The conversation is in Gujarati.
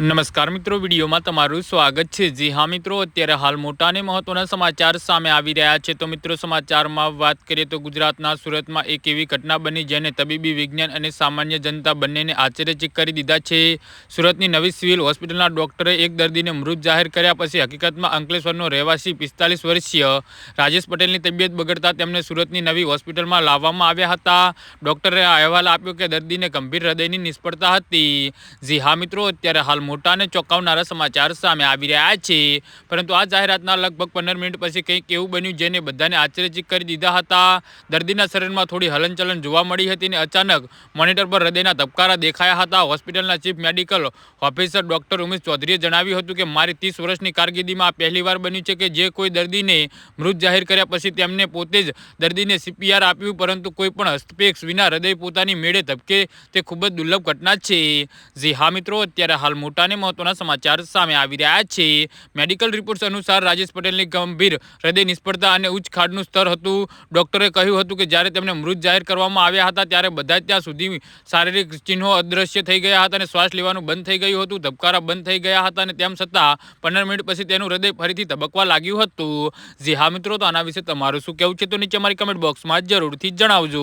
નમસ્કાર મિત્રો, વિડીયોમાં તમારું સ્વાગત છે. જી હા મિત્રો, અત્યારે હાલ મોટા અને મહત્વના સમાચાર સામે આવી રહ્યા છે. તો મિત્રો, સમાચારમાં વાત કરીએ તો ગુજરાતના સુરતમાં એક એવી ઘટના બની જેને તબીબી વિજ્ઞાન અને સામાન્ય જનતા બંનેને આશ્ચર્યચિત કરી દીધા છે. સુરતની નવી સિવિલ હોસ્પિટલના ડોક્ટરે એક દર્દીને મૃત જાહેર કર્યા પછી હકીકતમાં અંકલેશ્વરનો રહેવાસી પિસ્તાલીસ વર્ષીય રાજેશ પટેલની તબિયત બગડતા તેમને સુરતની નવી હોસ્પિટલમાં લાવવામાં આવ્યા હતા. ડોક્ટરે અહેવાલ આપ્યો કે દર્દીને ગંભીર હૃદયની નિષ્ફળતા હતી. જી હા મિત્રો, અત્યારે હાલ મોટા અને ચોંકાવનારા સમાચાર સામે આવી રહ્યા છે. પરંતુ આ જાહેરાતના લગભગ પંદર મિનિટ પછી કંઈક એવું બન્યું જેને બધાને આશ્ચર્યચિત કરી દીધા હતા. દર્દીના શરીરમાં થોડી હલનચલન જોવા મળી હતી અને અચાનક મોનિટર પર હૃદયના ધબકારા દેખાયા હતા. હોસ્પિટલના chief medical officer doctor Umesh ચૌધરીએ જણાવ્યું હતું કે મારી ત્રીસ વર્ષની કારકિર્દીમાં પહેલીવાર બન્યું છે કે જે કોઈ દર્દીને મૃત જાહેર કર્યા પછી તેમને પોતે જ દર્દીને સીપીઆર આપ્યું, પરંતુ કોઈ પણ હસ્તક્ષેપ વિના હૃદય પોતાની મેળે ધબકે તે ખૂબ જ દુર્લભ ઘટના છે. જી હા મિત્રો, અત્યારે હાલ મોટા અને મહત્વના સમાચાર સામે આવી રહ્યા છે. મેડિકલ રિપોર્ટ્સ અનુસાર રાજેશ પટેલની ગંભીર હૃદય નિષ્ફળતા અને ઉચ્ચ ખાડનું સ્તર હતું. ડોક્ટરે કહ્યું હતું કે જ્યારે તેમને મૃત જાહેર કરવામાં આવ્યા હતા ત્યારે બધા ત્યાં સુધી શારીરિક ચિહ્નો અદૃશ્ય થઈ ગયા હતા અને શ્વાસ લેવાનું બંધ થઈ ગયું હતું, ધબકારા બંધ થઈ ગયા હતા અને તેમ છતાં પંદર મિનિટ પછી તેનું હૃદય ફરીથી ધબકવા લાગ્યું હતું. જી હા મિત્રો, તો આના વિશે તમારું શું કહેવું છે? તો નીચે મારી કમેન્ટ બોક્સમાં જરૂરથી જણાવજો.